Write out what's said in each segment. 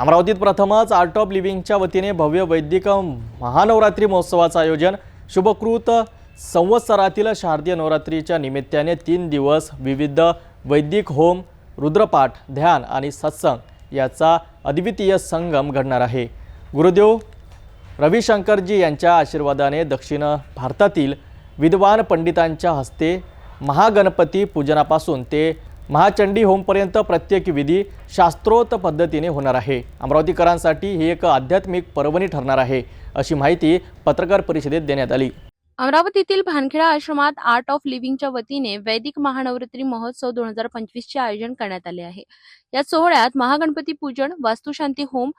अमरावतीत प्रथमच art of लिव्हिंगच्या वतीने भव्य वैदिक महानवरात्री महोत्सवाचं आयोजन. शुभकृत संवत्सरातील शारदीय नवरात्रीच्या निमित्ताने तीन दिवस विविध वैदिक होम रुद्रपाठ ध्यान आणि सत्संग याचा अद्वितीय संगम घडणार आहे. गुरुदेव रविशंकरजी यांच्या आशीर्वादाने दक्षिण भारतातील विद्वान पंडितांच्या हस्ते महागणपती पूजनापासून ते महाचंडी होमपर्यंत प्रत्येक विधी शास्त्रोक्त पद्धतीने होणार आहे. अमरावतीकरांसाठी ही एक आध्यात्मिक पर्वणी ठरणार आहे अशी माहिती पत्रकार परिषदेत देण्यात आली. अमरावतीतील भानखेडा आश्रमात आर्ट ऑफ लिव्हिंगच्या वतीने वैदिक महानवरात्री महोत्सव दोन हजार पंचवीसचे आयोजन करण्यात आले आहे. या सोहळ्यात महागणपती पूजन वास्तुशांती होम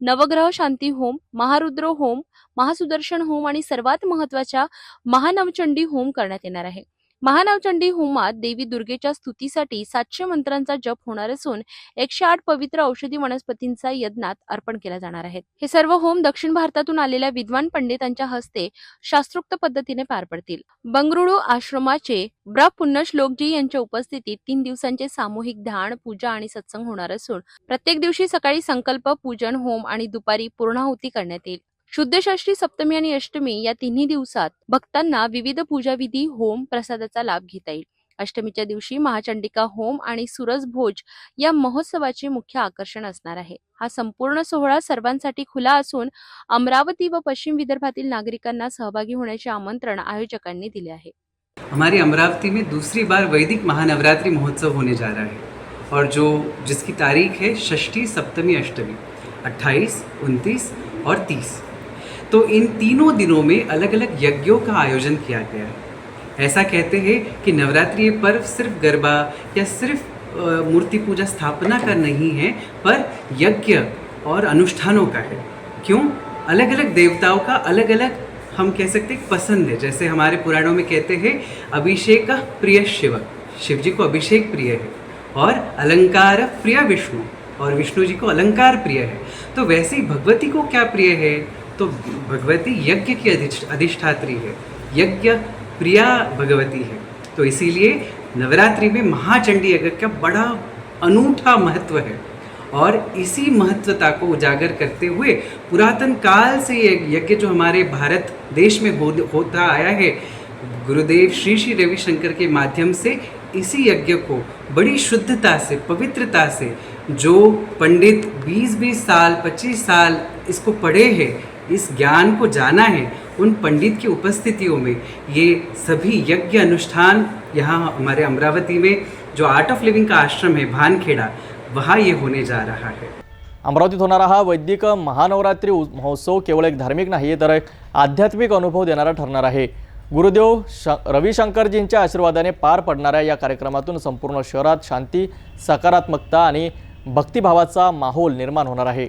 नवग्रह शांती होम महारुद्र होम महासुदर्शन होम आणि सर्वात महत्त्वाच्या महानवचंडी होम करण्यात येणार आहे. महानावचंडी होमात देवी दुर्गेच्या स्तुतीसाठी सातशे मंत्रांचा जप होणार असून एकशे आठ पवित्र औषधी वनस्पतींचा यज्ञात अर्पण केला जाणार आहे. हे सर्व होम दक्षिण भारतातून आलेल्या विद्वान पंडितांच्या हस्ते शास्त्रोक्त पद्धतीने पार पडतील. बंगळुरू आश्रमाचे ब्र पुण्यश्लोकजी यांच्या उपस्थितीत तीन दिवसांचे सामूहिक ध्यान पूजा आणि सत्संग होणार असून प्रत्येक दिवशी सकाळी संकल्प पूजन होम आणि दुपारी पूर्णाहुती करण्यात येईल. शुद्धषष्ठी सप्तमी आणि अष्टमी या तिन्ही दिवसात भक्तांना विविध पूजाविधी होम प्रसादाचा लाभ घेता येईल. अष्टमीच्या दिवशी महाचंडिका होम आणि सुरज भोज या महोत्सवाचे मुख्य आकर्षण असणार आहे. हा संपूर्ण सोहळा सर्वांसाठी खुला असून अमरावती व पश्चिम विदर्भातील नागरिकांना सहभागी होण्याचे आमंत्रण आयोजकांनी दिले आहे. हमारी अमरावती में दूसरी बार वैदिक महानवरात्रि महोत्सव होने जा रहा है और जो जिसकी तारीख है षष्ठी सप्तमी अष्टमी 28, 29 और 30 तो इन तीनों दिनों में अलग अलग यज्ञों का आयोजन किया गया। है ऐसा कहते हैं कि नवरात्रि ये पर्व सिर्फ़ गरबा या सिर्फ़ मूर्ति पूजा स्थापना का नहीं है, पर यज्ञ और अनुष्ठानों का है। क्यों? अलग अलग देवताओं का अलग अलग हम कह सकते हैं, पसंद है। जैसे हमारे पुराणों में कहते हैं, अभिषेक का प्रिय शिव। शिव जी को अभिषेक प्रिय है और अलंकार प्रिय विष्णु और विष्णु जी को अलंकार प्रिय है। तो वैसे ही भगवती को क्या प्रिय है? तो भगवती यज्ञ की अधिष्ठ- अधिष्ठात्री है। यज्ञ प्रिया भगवती है। तो इसीलिए नवरात्रि में महाचंडी यज्ञ का बड़ा अनूठा महत्व है। और इसी महत्वता को उजागर करते हुए पुरातन काल से ये यज्ञ जो हमारे भारत देश में हो, होता आया है गुरुदेव श्री श्री रविशंकर के माध्यम से इसी यज्ञ को बड़ी शुद्धता से पवित्रता से जो पंडित 20-20 साल 25 साल इसको पढ़े हैं इस ज्ञान को जाना है उन पंडित की उपस्थितियों में। ये सभी यज्ञ अनुष्ठान यहाँ हमारे अमरावती में जो आर्ट ऑफ लिविंग का आश्रम है भानखेड़ा वहाँ ये होने जा रहा है। अमरावतीत होणारा हा वैदिक महानवरात्री महोत्सव केवळ एक धार्मिक नाही तर एक आध्यात्मिक अनुभव देणारा ठरणार आहे। गुरुदेव श रविशंकरजींच्या आशीर्वादाने पार पडणाऱ्या या कार्यक्रमातून संपूर्ण शहरात शांती सकारात्मकता आणि भक्तिभावाचा माहोल निर्माण होणार आहे।